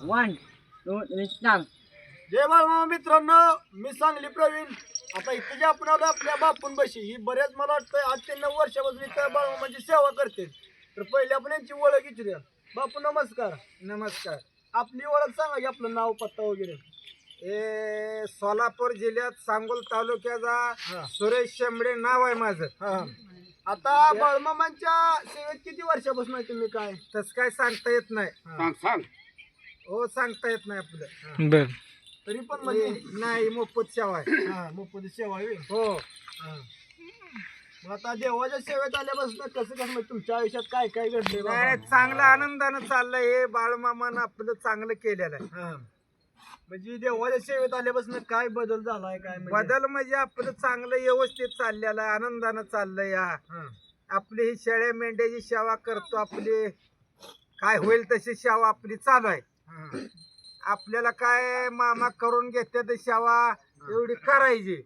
One दोन three, start. जय बाळमा मित्रांनो मी सांगली प्रवीण. आता इथे जे आपण आलो आपल्या बापून बशी ही बऱ्याच मला वाटतं आठ ते नऊ वर्षापासून इथं बाळमामाची सेवा करते. तर पहिले आपण यांची ओळख विचारूया. बापू नमस्कार. नमस्कार. आपली ओळख सांगा की आपलं नाव पत्ता वगैरे. हे सोलापूर जिल्ह्यात सांगोल तालुक्याचा. सुरेश शेंबडे नाव आहे माझं. हा. आता बाळमामांच्या सेवेत किती वर्षापासून आहे तुम्ही काय? तसं काय सांगता येत नाही. हा. हो सांगता येत नाही आपलं बर तरी पण म्हणजे नाही मोफत सेवा आहे हा मोफत सेवा आहे. हो हा. मग आता देवाच्या सेवेत आल्यापासून कसं कसं म्हणजे तुमच्या आयुष्यात काय काय घडले नाही, चांगलं आनंदानं चाललंय हे बाळमामानं आपलं चांगलं केलेलं आहे हा. म्हणजे देवाच्या सेवेत आल्यापासून काय बदल झालाय काय म्हणजे? बदल म्हणजे आपलं चांगलं व्यवस्थित चाललेलं आहे आनंदानं चाललंय हा हा. आपली ही शेळ्या मेंढ्याची सेवा करतो आपली काय होईल तशी सेवा आपली चालू आहे. आपल्याला काय मामा करून घेते तर सेवा एवढी करायची.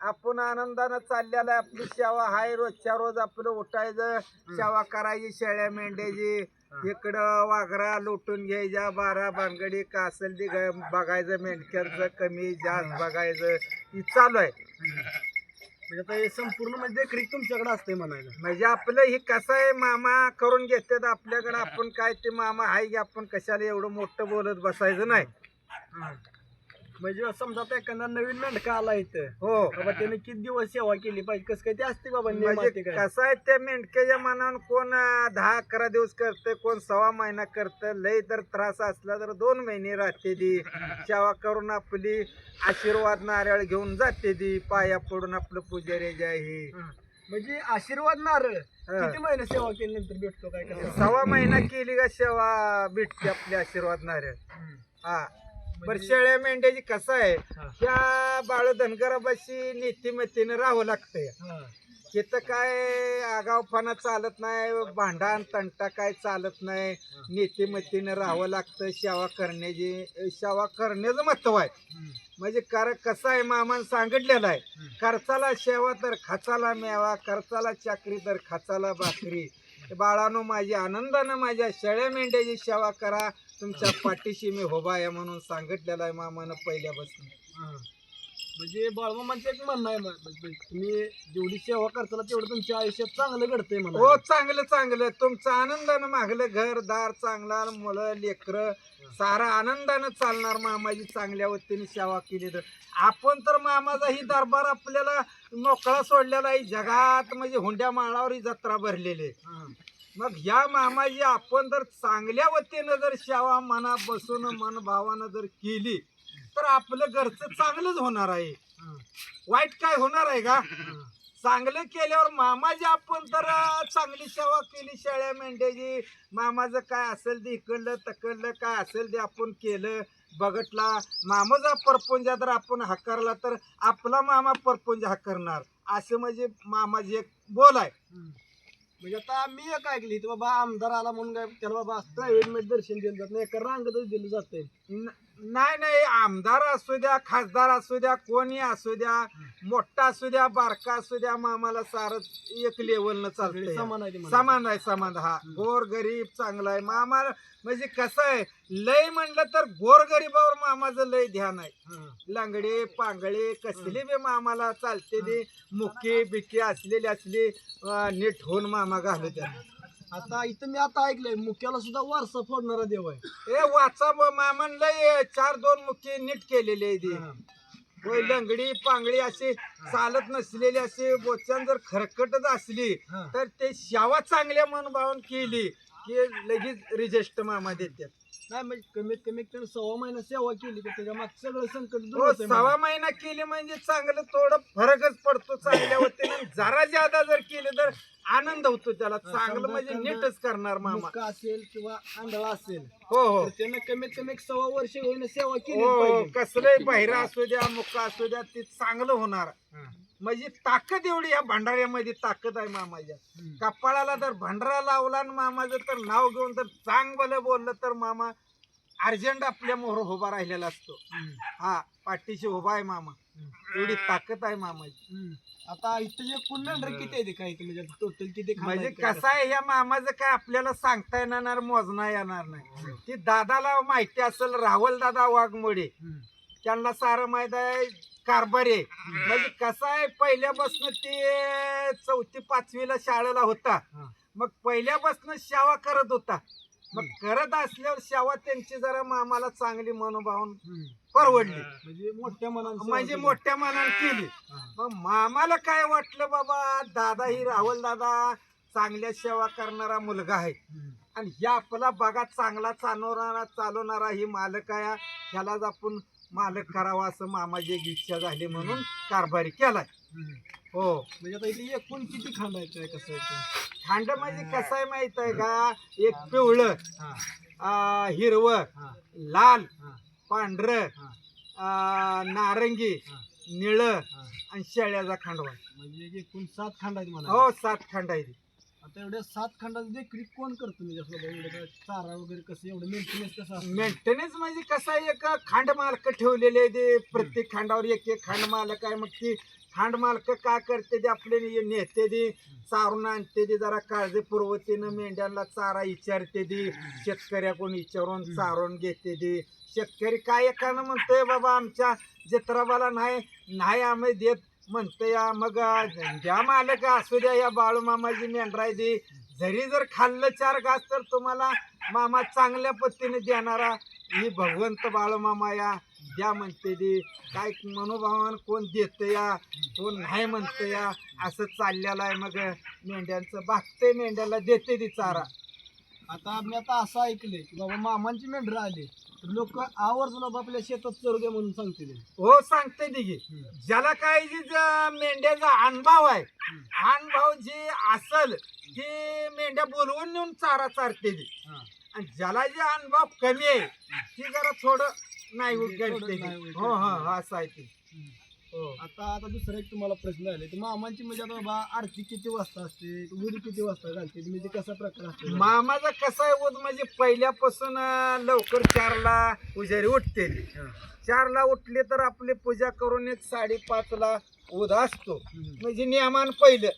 आपण आनंदानं चाललेला आहे आपली सेवा हाय रोजच्या रोज आपलं उठायचं सेवा करायची शेळ्या मेंढ्याची इकडं वाघरा लुटून घ्यायच्या बारा भानगडी कासल असेल बघायचं मेंढक्यांचं कमी जास्त बघायचं ही चालू आहे. म्हणजे आता हे संपूर्ण म्हणजे देखरेख तुमच्याकडे असते म्हणायला म्हणजे आपलं हे कसं आहे मामा करून घेतात आपल्याकडं आपण काय ते मामा आहे की आपण कशाला एवढं मोठं बोलत बसायचं नाही. म्हणजे समजा आता एखादा नवीन मेंढका आला इथं हो. बाबा त्याने किती दिवस सेवा केली पाहिजे? कसं काय ते असते बाबा नियम म्हणजे असते काय? कसं आहे त्या मेंढक्याच्या मनावर कोण अं, दहा अकरा दिवस करते कोण सव्वा महिना करतं लय तर त्रास असला तर दोन महिने राहते ती. सेवा करून आपली आशीर्वाद नारळ घेऊन जाते ती पाया पडून आपलं पुजारी जे आहे हा. म्हणजे आशीर्वाद नारळ. किती महिने सेवा केल्यानंतर भेटतो काय कसं सव्वा महिना केली का सेवा भेटते आपली आशीर्वाद नारळ. हम्म. हा. बरं म्हणजे- शेळ्या मेंढ्याची कसं आहे. त्या बाळ धनगराबाशी नीतिमतीनं राहावं लागतंय. तिथं काय आगावपणा चालत नाही भांडण तंटा काय चालत नाही. नीतिमतीनं राहावं लागतं सेवा करण्याची सेवा करण्याचं महत्त्व आहे. म्हणजे कर कसं आहे मामानं सांगितलेलं आहे खर्चाला सेवा तर खचाला मेवा खर्चाला चाकरी तर खचाला भाकरी. बाळानो माझी आनंदानं माझ्या शेळ्या मेंढ्याची सेवा करा. तुमच्या पाठीशी मी उभा आहे म्हणून सांगितलेलं आहे मामानं पहिल्यापासून. म्हणजे बाळमामांचं एक म्हणणं आहे म्हणजे तुम्ही जेवढी सेवा करताना तेवढं तुमच्या आयुष्यात चांगलं घडतंय म्हणा. हो चांगलं चांगलं. तुमचं आनंदानं मागलं घर दार चांगला मुलं लेकरं सारा आनंदानं चालणार मामाची चांगल्या वतीने सेवा केली तर. आपण तर मामाचा ही दरबार आपल्याला मोकळा सोडलेला आहे. जगात म्हणजे हुंड्या माळावर ही जत्रा भरलेली आहे. मग ह्या मामाजी आपण जर चांगल्या वतीनं जर सेवा मना बसून मन भावानं जर केली तर आपलं घरचं चांगलंच होणार आहे. वाईट काय होणार आहे का? चांगलं केल्यावर मामाजी आपण तर चांगली सेवा केली शेळ्या मेंढ्याची. मामाचं काय असेल ते इकडलं तकडलं काय असेल ते आपण केलं बघटला. मामाचा परपुंजा जर आपण हकारला तर आपला मामा परपुंजा हकारणार. असं म्हणजे मामाजी एक बोल आहे. म्हणजे आता मी एक ऐकली की बाबा आमदार आला म्हणून काय त्याला बाबा प्रायव्हेटमध्ये दर्शन दिलं जात नाही एका रांगतच दिलं जात नाही नाही आमदार असू द्या खासदार असू द्या कोणी असू द्या मोठा असू द्या बारका असू द्या मामाला सारं एक लेवलनं चालतंय. समान आहे ते. समान आहे समान हा. गोर गरीब चांगला आहे. मामा म्हणजे कसं आहे लय म्हणलं तर गोर गरीबावर मामाचं लय ध्यान आहे. हा. लांगडे पांगळे कसले बी मामाला चालते ते मुके बिके असलेली असली अं, नीट होऊन मामा घालू द्या. आता इथं मी आता ऐकलंय मुख्याला सुद्धा वारसा फोडणारा देव आहे ए वाचा मामान लय चार दोन मुके नीट केलेले आहे ते. होय लंगडी पांगडी अशी चालत नसलेली अशी बोचान जर खरकटच असली हा. तर ते शावा चांगल्या मनभावन केली की लगेच रिजेस्ट मामा देतात नाही म्हणजे कमीत कमी त्यानं सव्वा महिना सेवा केली की त्याच्या माग सगळं संकट दूर हो होतंय म्हणा. महिना केली म्हणजे चांगलं थोडं फरकच पडतो चांगल्या वतीनं. जरा ज्यादा जर केलं तर आनंद होतो त्याला. चांगलं म्हणजे नीटच करणार मामा. असेल किंवा आंधळा असेल हो हो. तर त्यानं कमीत कमी एक सव्वा वर्ष होईन सेवा केली हो पाहिजे. कसलंही बहिरा असू द्या मुक्का असू द्या ते चांगलं होणार. हा. म्हणजे ताकद एवढी या भंडाऱ्यामध्ये ताकद आहे मामाच्या. कपाळाला तर भंडारा लावला आणि मामाचं तर नाव घेऊन तर चांगलं बोललं तर मामा अर्जंट आपल्या मोहर उभा राहिलेला असतो. हा पाठीशी उभा आहे मामा एवढी ताकद आहे मामाची. आता इथं जे मेंढर किती आहे काय म्हणजे टोटल किती म्हणजे? कसं आहे या मामाचं काय आपल्याला सांगता येणार मोजना येणार नाही ती दादाला माहिती असेल राहुल दादा वाघमोडे. त्यांना सारं माहीत आहे कारभार आहे. म्हणजे कसं आहे पहिल्यापासून ते चौथी पाचवीला शाळेला होता. मग पहिल्यापासून सेवा करत होता. मग करत असल्यावर सेवा त्यांची जरा मामाला चांगली मनोभावून. परवडली. म्हणजे मोठ्या मनाने म्हणजे मोठ्या मनाने केली. मग मामाला काय वाटलं बाबा दादा ही राहुल दादा चांगल्या सेवा करणारा मुलगा आहे. आणि ह्या आपला बघा चांगला चालवणारा चालवणारा ही मालक आहे. ह्यालाच आपण मालक करावा असं मामाची एक इच्छा झाली म्हणून कारभारी केलाय. हो म्हणजे आता इथे एकूण किती खांड काय कसं आहे ते? खांड म्हणजे कसं आहे माहीत आहे का एक पिवळं हा. आ, हिरवं हा. लाल हा. पांढरं हा. आ, नारंगी हा. निळं हा. आणि शेळ्याचा खांडवा म्हणजे एकूण सात खांड आहेत मला हो सात खांड आहे आता एवढ्या सात खंडाचं देखील कोण करतो? म्हणजे असं एवढं काय चारा वगैरे कसं एवढं मेंटेनन्स कसं असतं? मेंटेनन्स म्हणजे कसं आहे एक खांड मालक ठेवलेले आहे ते प्रत्येक खांडावर एक एक खांड मालक आहे. मग ती खांड मालक काय करते ते आपले ने- नेते दे चारून आणते दे जरा काळजीपूर्वतीनं मेंढ्यांना चारा विचारते दे शेतकऱ्याकडून विचारून चारून घेते दे शेतकरी काय एकानं म्हणतोय बाबा आमच्या जत्राबाला नाही नाही आम्ही देत म्हणतोय या मग ज्या द्या मालक असू द्या या बाळूमामाची मेंढराय दे जरी जर खाल्लं चार घास तर तुम्हाला मामा चांगल्या पद्धतीने देणारा ही भगवंत बाळूमामा या द्या म्हणते दे काय मनोभावान कोण देत या कोण नाही म्हणतं या असं चाललेलं आहे मग. मेंढ्यांचं भागते मेंढ्याला देते ती चारा. आता आम्ही आता असं ऐकलंय की बाबा मामांची मेंढरं आले. तर लोक आवर्जून बाबा आपल्या शेतात चरू द्या म्हणून सांगतील. हो सांगते की ज्याला काय जी ज- मेंढ्याचा अनुभव आहे अनुभव जे असल ते मेंढ्या बोलवून नेऊन चारा चारते ती. आणि ज्याला जे अनुभव कमी आहे ती जरा थोडं नाही म्हणजे थोडं नाही. हो हो हो, असं आहे ते. आता आता दुसरा एक तुम्हाला प्रश्न आले तर मामांची म्हणजे आता बाबा आरती किती वाजता असते उडी किती वाजता घालते म्हणजे कसा प्रकार असतो? मामाचा कसा आहे उद म्हणजे पहिल्यापासून अं, लवकर चारला पुजारी उठते. चारला उठले तर आपली पूजा करून एक साडेपाचला उद असतो. म्हणजे नियमान पहिलं.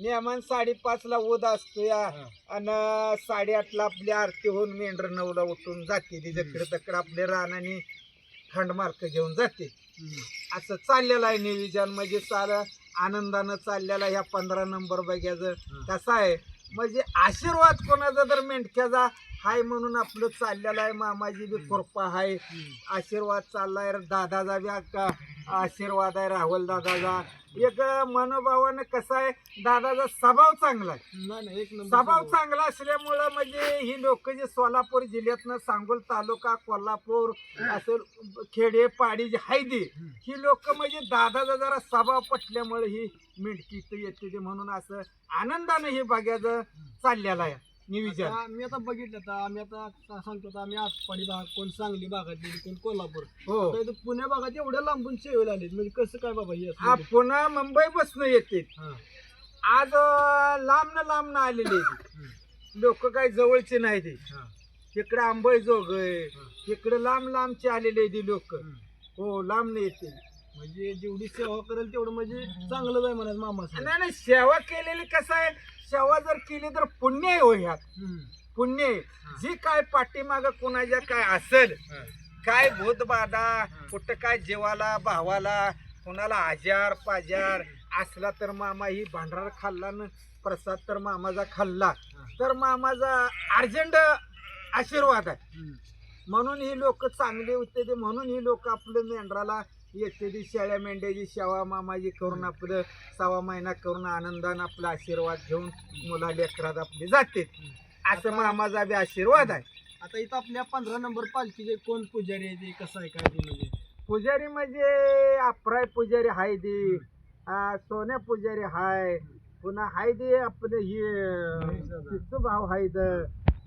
नियमान साडेपाचला उद असतो या. आणि साडेआठला आपली आरती होऊन मेंढर नऊला उठून जाते. ती जकडे तकडे आपले रानाने खंडमार्क घेऊन जाते. असं चाललेलं आहे नियोजन. म्हणजे सारं आनंदानं चाललेलं ह्या पंधरा नंबर बघ्याचं कसं आहे. म्हणजे आशीर्वाद कोणाचा जर मेंढक्याचा हाय म्हणून आपलं चाललेलं आहे मामाजी बी कृपा आहे आशीर्वाद चाललाय दादाचा बी आ- आशीर्वाद आहे राहुल दादाचा. एक मनोभावानं कसं आहे दादाचा स्वभाव चांगला आहे. स्वभाव चांगला असल्यामुळं म्हणजे ही लोक जे सोलापूर जिल्ह्यातनं सांगोल तालुका कोल्हापूर असं खेडे पाडी जी आहे ती ही लोक म्हणजे दादाचा जरा स्वभाव पटल्यामुळे ही इथं येते ते म्हणून असं आनंदानं हे बघायचं चाललेलं आहे. नियोजन आता मी आता बघितलं आता आम्ही आता सा- सांगतो आता आम्ही आटपाडी भाग कोण सांगली भागात कोण कोल्हापूर. हो. इथं पुण्या भागात एवढ्या लांबून सेवेला आले म्हणजे कसं काय बाबा हे असं हा पुन्हा मुंबई बसनं येते. हा. आज लांब न लांब न आलेले लोक काही जवळचे नाही ते हा. तिकडे जोग तिकडे लांब लांबचे आलेले ती लोक. हम्म. हो लांब न येते. म्हणजे जेवढी सेवा करेल तेवढं म्हणजे चांगलं आहे म्हणायचं मामा नाही नाही सेवा केलेली कसं आहे? सेवा जर केली तर पुण्य आहे हो ह्यात. पुण्य आहे. जी काय पाठीमाग कोणाच्या काय असेल काय भूत बाधा कुठं काय जीवाला भावाला कोणाला आजार पाजार असला तर मामा ही भांडार खाल्ला न प्रसाद तर मामाचा खाल्ला. तर मामाचा अर्जंट आशीर्वाद आहे. म्हणून ही लोक चांगली होते ते म्हणून ही लोक आपलं मेंढराला येते ती शेळ्या मेंढ्याची सेवा मामाजी करून आपलं सहा महिना करून आनंदानं आपला आशीर्वाद घेऊन मुला लेकरात आपले जाते. असं मामाचा बी आशीर्वाद आहे. आता इथं आपल्या पंधरा नंबर पालखीचे कोण पुजारी आहे ते कसं आहे काय ते म्हणजे? पुजारी म्हणजे अप्राय पुजारी हाय दे आ, सोन्या पुजारी हाय. पुन्हा हाय दे आपलं हे तिचं भाव हाय द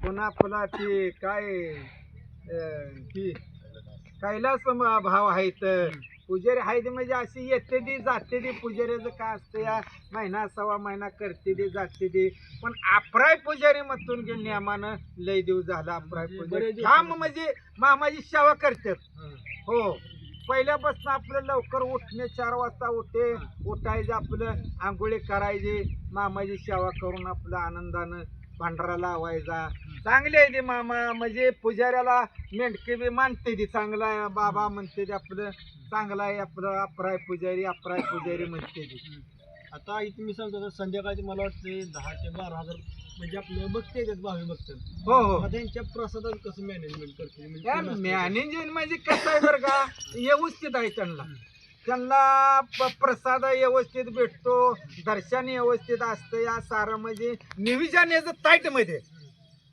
पुन्हा आपला ते काय अं, ती कैलास म- भाव आहेत पुजारी हाय दे म्हणजे अशी येते ती जाते ती. पुजाऱ्याचं काय असतं या? महिना सव्वा महिना करते ते जाते ते. पण अप्राय पुजारी मधून गेली नियमानं लय दिवस झाला अप्राय म्हणजे पुजारी. ठाम झाले. म्हणजे मामाची सेवा करतात. हा. हो. पहिल्यापासून आपलं लवकर उठणे चार वाजता उठे उठायचे आपलं आंघोळी करायची. मामाची सेवा करून आपलं आनंदानं भांडारा लावायचा. चांगले आहे ते मामा. म्हणजे पुजाऱ्याला मेंढके बी मानते ती. चांगला आहे बाबा म्हणते ते आपलं. चांगला आहे आपलं. अपराय पुजारी अपराय पुजारी म्हणते ती. आता इथे मी सांगतो तर संध्याकाळची मला वाटते दहा ते बारा हजार म्हणजे आपले बघते येतात भावी बघतात हो हो. त्यांच्या प्रसादात कसं मॅनेजमेंट करते? म्हणजे कोण असतं? मॅनेजमेंट म्हणजे कसं आहे बरं का? व्यवस्थित आहे त्यांना. त्यांना प- प्रसाद व्यवस्थित भेटतो दर्शन व्यवस्थित असतं या सारं म्हणजे निविजन याचं ताईटमध्ये.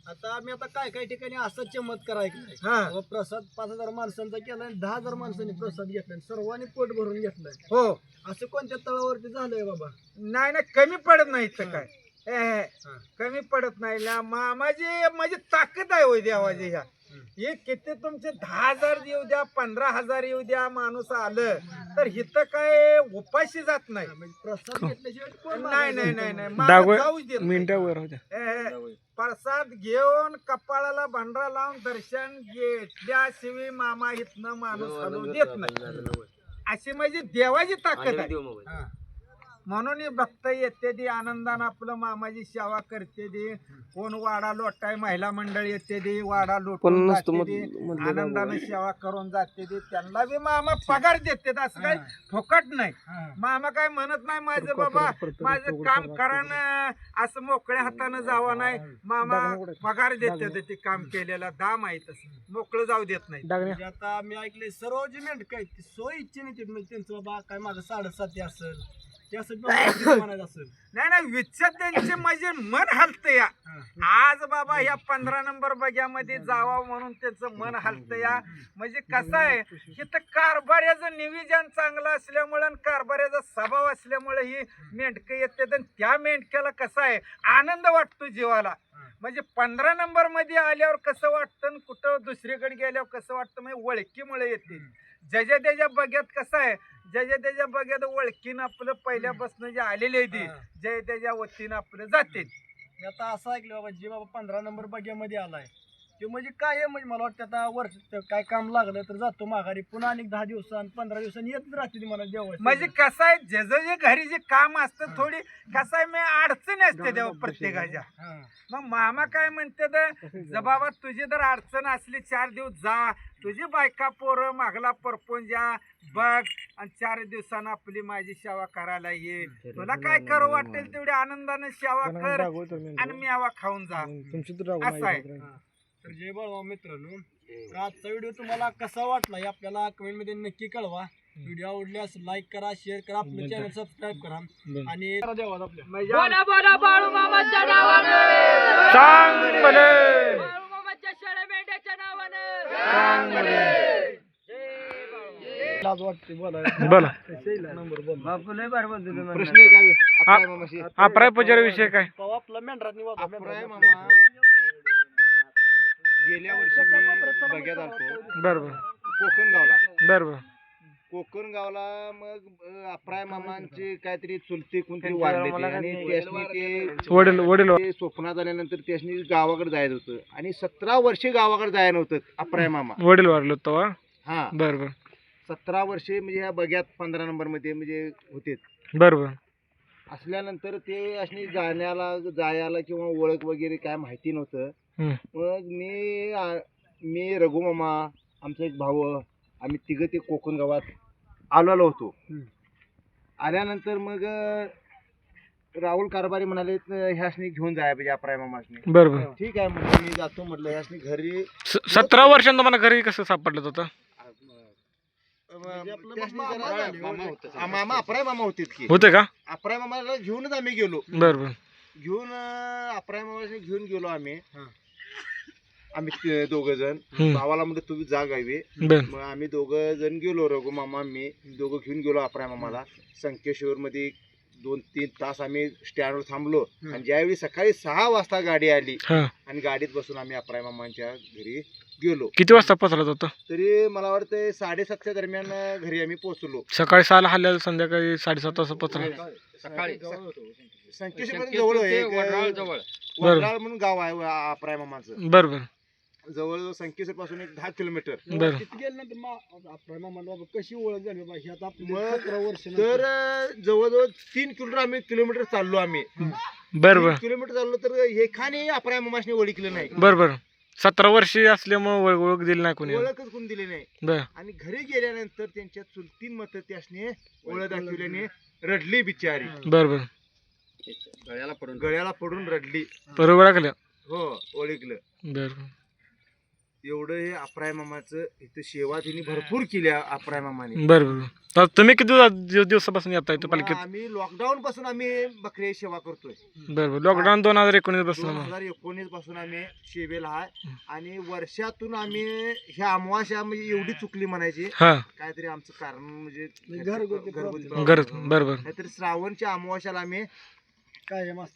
आता मी आता काय काय ठिकाणी असा चमत्कार ऐकलाय हा. बाबा प्रसाद पाच हजार माणसांचा केलाय आणि दहा हजार माणसांनी प्रसाद घेतलाय आणि सर्वांनी पोट भरून घेतलाय. हो. असं कोणत्या तळावरती झालंय बाबा? नाही नाही कमी पडत नाही इथं काय. ए. कमी पडत नाही. मामाजी माझी ताकद आहे होय देवाची ह्या. हे किती तुमचे दहा हजार येऊ द्या पंधरा हजार येऊ द्या माणूस आलं तर इथं काय उपाशी जात नाही म्हणजे प्रसाद घेतल्याशिवाय कोण नाही नाही? नाही नाही मागं दागवे- जाऊच देत नाही. मिनिटावर होत्या ए, ए, प्रसाद घेऊन कपाळाला भांडरा लावून दर्शन घेतल्याशिवाय मामा इथनं माणूस हलवून देत नाही अशी म्हणजे देवाची ताकद आहे हा. म्हणून हे भक्त येते ती आनंदानं आपलं मामाची सेवा करते ती. कोण वाडा लोटाय महिला मंडळ येते ती वाडा लोटून जाते आनंदानं सेवा करून जाते ती. त्यांना बी मामा पगार देते असं काय फुकट नाही. मामा काय म्हणत नाही माझं बाबा माझं काम करा न असं मोकळ्या हातानं जावं नाही. मामा पगार देते ते काम केलेला. दाम आहे तसं. मोकळं जाऊ देत नाही. म्हणजे आता मी ऐकले सर्व जे मेंढक आहेत ते सोय ते म्हणजे त्यांचं बाबा काय माझं साडेसाती असेल. म्हणायचं असेल नाही नाही विच्छेद त्यांचे माझे मन हलत या. आज बाबा या पंधरा नंबर बग्यामध्ये जावा म्हणून त्याचं मन हलत या. म्हणजे कसं आहे की तर कारभार्याचं नियोजन चांगलं असल्यामुळं आणि कारभार्याचा स्वभाव असल्यामुळे ही मेंढकं येते आणि त्या मेंढक्याला कसं आहे आनंद वाटतो जीवाला. म्हणजे पंधरा नंबरमध्ये आल्यावर कसं वाटतं कुठं दुसरीकडे गेल्यावर कसं वाटतं म्हणजे ओळखीमुळे येते. ज्याच्या त्याच्या बग्यात कसं आहे? ज्याच्या त्याच्या बग्यात ओळखीनं आपलं पहिल्यापासून जे आलेले आहे ते. जय त्याच्या वतीनं आपलं जाते मी आता असं ऐकलं बाबा जे बाबा पंधरा नंबर बग्यामध्ये आलाय. ते म्हणजे काय आहे? म्हणजे मला वाटतं आता वर्ष काय काम लागलं तर जातो माघारी. पुन्हा आणि दहा दिवसांनी पंधरा दिवसांनी येत राहते ती मला देवा म्हणजे कसं आहे? ज्याचं जे घरी जे काम असतं थोडी कसं आहे? मी अडचणी असते तेव्हा प्रत्येकाच्या. मग मामा काय म्हणते तर बाबा तुझी जर अडचण असली चार दिवस जा. तुझी बायका पोरं मागला परपून जा. बघ आणि चार दिवसानं आपली माझी सेवा करायला ये. तुला काय करू वाटेल तेवढी आनंदाने सेवा कर आणि मेवा खाऊन जा. असं आहे. तर जय बाळा मित्रांनो. तर आजचा व्हिडिओ तुम्हाला कसा वाटला हे आपल्याला कमेंटमध्ये नक्की कळवा. व्हिडिओ आवडल्यास लाईक करा शेअर करा आपलं चॅनल सबस्क्राईब करा. आणि देवा आपल्या आ- अप्राय पुजारी विषय काय? आपला मेंढरात गेल्या वर्षी मी बघ्यात आलतो. बर बर. कोकण गावला बर बर. कोकण गावला मग अप्राय मामांचे काहीतरी चुलते कोणतरी वाढले ते आणि त्यासनी ते वडील वडील ते स्वप्नात आल्यानंतर त्यासनी गावाकडे जायचं होतं. आणि सतरा वर्षे गावाकडे जायला नव्हतं अप्राय मामा. वडील वारलो तो हा. बर बर. सतरा वर्षे म्हणजे ह्या बघ्यात पंधरा नंबरमध्ये म्हणजे होते बर बर. असल्यानंतर ते असणी जाण्याला जायला किंवा ओळख वगैरे काय माहिती नव्हतं. मग मी आ- मी रघुमामा आमचा एक भाऊ आम्ही तिघं ते कोकण गावात आलेलो होतो. आल्यानंतर मग अं, राहुल कारभारी म्हणाले "त- ह्यासनी घेऊन जायला पाहिजे अप्राय मामासनी. बर बर ठीक आहे म्हटलं मी जातो म्हटलं ह्यासनी घरी सतरा वर्षांत तुम्हाला घरी कसं सापडलं होतं? अं, त्यासनी मामा जरा- झाले, मामा आ, मामा अप्राय मामा होते की. होते का? अप्राय मामाला घेऊनच आम्ही गेलो. बर बर घेऊन अं, अप्राय मामासनी घेऊन गेलो आम्ही. हा. आम्ही दोघ जण हम्म. भावाला म्हणलं तुम्ही जा गावी बर. मग आम्ही दोघं जण गेलो रघु मामा मी. दोघं घेऊन गेलो अप्राय मामाला. संकेश्वर मध्ये दोन तीन तास आम्ही स्टँडवर थांबलो. आणि ज्यावेळी सकाळी सहा वाजता गाडी आली हा. आणि गाडीत बसून आम्ही अप्राय मामांच्या घरी गेलो. किती वाजता पोचला होता? तरी मला वाटतं साडेसातच्या दरम्यान घरी आम्ही पोहोचलो. सकाळी सहाला हल्ल्याला संध्याकाळी साडेसात वाजता पोचला सकाळी. संकेश्वर जवळ आहे, एक, जवळ. वडराळ म्हणून गाव आहे अप्राय मामाचं. बर बर जवळजवळ संकेश्वर पासून एक दहा किलोमीटर. बरं. तिथे गेल्यानंतर मा आपल्या मामाला बाबा कशी ओळख झाली बाबा? ही आता आपली मग सतरा वर्ष तर अं, जवळजवळ तीन किलोमीटर आम्ही किलोमीटर चाललो आम्ही. बरं किलोमीटर चाललो तर हे खाणे आपल्या मामाशने ओळखलं नाही. बरं बरं. सतरा वर्षी असल्यामुळे ओळख ओळख दिली नाही कोणी. ओळखच कोण दिली नाही. बरं. आणि घरी गेल्यानंतर त्यांच्या चुलतीन मत त्यासने ओळख दाखवल्याने रडली बिचारी. बरं बरं. गळ्याला पडून रडली. बरोबर ओळखलं हो ओळखलं. बरं. एवढं हे अप्राय मामाचं इथं सेवा त्यांनी भरपूर केल्या अप्राय मामाने. बरं बरं तर तुम्ही किती दिवस- दिवस- दिवसापासून येता पालखीत? आम्ही लॉकडाऊन पासून आम्ही बकरी सेवा करतोय. बरं बरं. लॉकडाऊन दोन हजार एकोणीसपासून दोन हजार एकोणीसपासून आम्ही सेवेला आहे. आणि वर्षातून आम्ही ह्या अमावास्या म्हणजे एवढी चुकली म्हणायची. हा. काहीतरी आमचं कारण म्हणजे घरगुती घरगुती problem. घर बरं बरं. नाहीतर श्रावणच्या अमावास्याला आम्ही.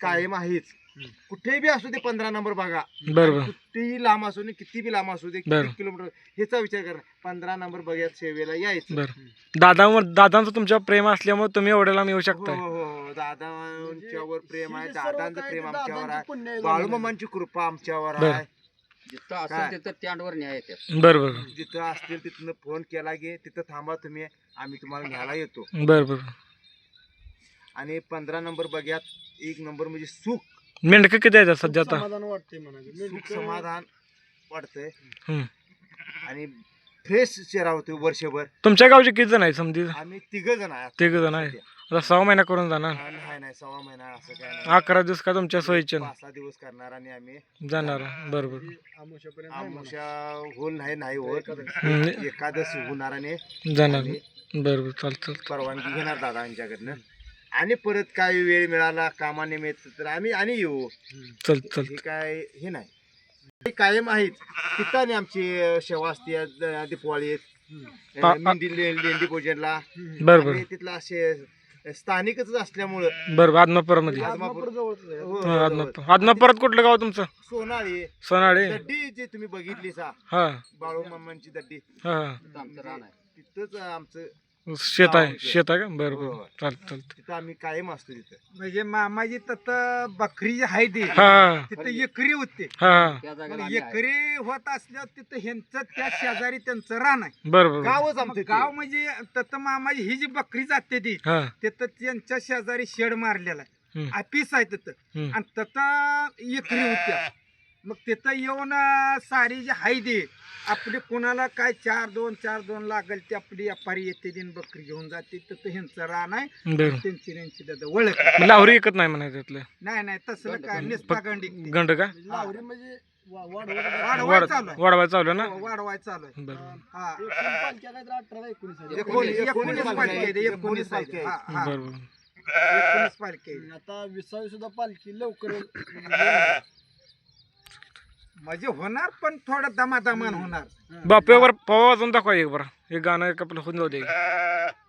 कायम आहेच. कुठेही बी असू दे पंधरा नंबर बघा बरं बरं कितीही लांब असू दे किती बी लांब असू दे. किती किलोमीटर ह्याचा विचार करा. पंधरा नंबर बघ्यात सेवेला यायचं. बरं. दादा दादांचं तुमच्या प्रेम असल्यामुळे तुम्ही एवढ्या लांब येऊ हो शकताय हो हो. दादांच्यावर प्रेम आहे ही दादांचं प्रेम ते आमच्यावर आहे. बाळूमामांची कृपा आमच्यावर बरं. आहे. जिथं काय? असेल तिथं स्टँडवर न्याय येतात बरं बरं जिथं असतील तिथनं फोन केला गे तिथं थांबा तुम्ही आम्ही तुम्हाला न्यायला येतो. बरं बरं. आणि पंधरा नंबर बघ्यात एक नंबर म्हणजे सुख. मेंढकं किती आहेत सध्या आता? समाधान वाटते सुख समाधान वाटतंय. हम्म. आणि फ्रेश चेहरा होतो वर्षभर. तुमच्या गावचे किती जण आहेत समजी आम्ही तिघ जण आहे तिघ जण आहे आता सहा महिना करून जाणार. हा, नाही नाही सव्वा महिना असं काय नाही. अकरा दिवस का तुमच्या सोयीचे? पाच सहा दिवस करणार आणि आम्ही जाणार बरं बरं आमुष्यापर्यंत आहे म्हणा. आमुषा होल नाही नाही होत. हम्म, एकादश होणार आणि जाणार. बरं बरं चालतं चालतं परवानगी घेणार दादांच्याकडनं आणि परत काय वेळ मिळाला कामानिमित्त तर आम्ही आणि येऊ. चल चल. हे काय हे नाही. कायम आहेत. तिथं आणि आमची सेवा असते अं, दीपावळीत अं, लेंडी पूजनला बरं बरं. आणि तिथलं असे स्थानिकच असल्यामुळं. बरं बरं. आदमापुरामध्ये. आदमापूर. हो, हा, आदमापूर. आदमापुरात कुठलं गाव तुमचं? सोनाळी. सोनाळे. दड्डी जे तुम्ही बघितली सा हा. बाळू मामांची दड्डी. हा. तिथंच आमचं शेत आहे शेत आहे का? बरं. बरं. चालतं चालतं तिथं आम्ही कायम असतो तिथं म्हणजे मामाजी तर बकरी जी आहे ती हा. हा तिथं एकरी होते. हा. त्या जागेला मग आम्ही आहे. एकरी होत असल्यावर तिथं ह्यांचं त्या शेजारी त्यांचं रान आहे. बरं बरं गावच मग आमचं गाव ते. म्हणजे तत मामाजी ही जी बकरी जाते ती हा. तिथं त्यांच्या शेजारी शेड मारलेला आहे. हम्म, ऑफिस आहे तिथं. हम्म. आणि तिथं एकरी होत्या. मग तिथं येऊन अं, सारी जी आहे ती आपली कोणाला काय चार दोन चार दोन लागेल ते आपली व्यापारी येते दिन बकरी घेऊन जाते तिथं ह्यांचं रान आहे. बरं. त्यांची त्यांची दादा ओळख आहे. लावरी एकत नाही म्हणायचं त्यातलं? नाही नाही तसलं काय नुसता गंडी गंड का? लावरी म्हणजे वा- वाढ- वाढवाय वाढ चालू आहे. वाढवाय चालू आहे ना? हो, वाढवाय चालू आहे. बरं. हा. एकूण पालख्या काहीतरी अठरा का एकोणीस आहेत. एकोणीस- एकोणीस एकोणीस पालखी पालखी आहेत, आहेत, एकोणीस पालखी पालखी आहेत. हा, हा. बरं बरं एकोणीस पालखी आहेत. आता विसावी सुद्धा पालखी लवकर म्हणजे होणार पण थोडं दमादमान होणार. बापू एक बरं पवा वाजून दाखवा एक बरं. हे गाणं एक आपलं होऊन जाऊ दे.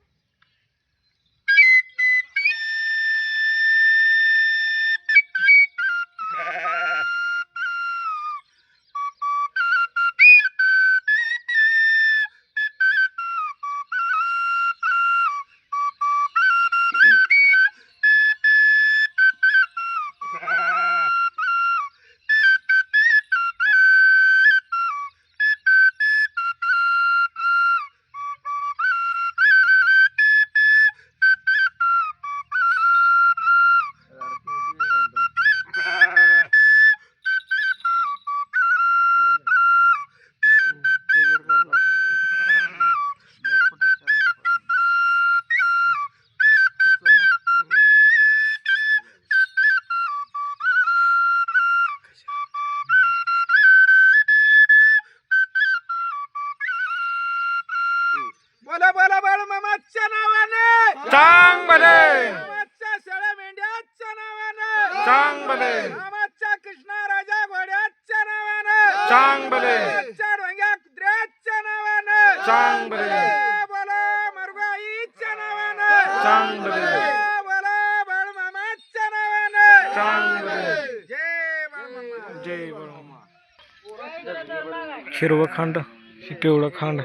बोला बोला बाळ मामाच्या नावानं. चांग भले मामाच्या शेळ्या मेंढ्याच्या नावानं. चांग भले मामाच्या कृष्णा राजा घोड्याच्या नावानं. चांग भले मामाच्या ढोंग्या कुत्र्याच्या नावानं. चांग भले बोला, बोला मरगाईच्या नावानं. चांग भले बोला, बोला बाळ मामाच्या नावानं. चांग भले जय बाळ मामा. जय बाळूमामा हिरवं खांड हे पिवळं खांड.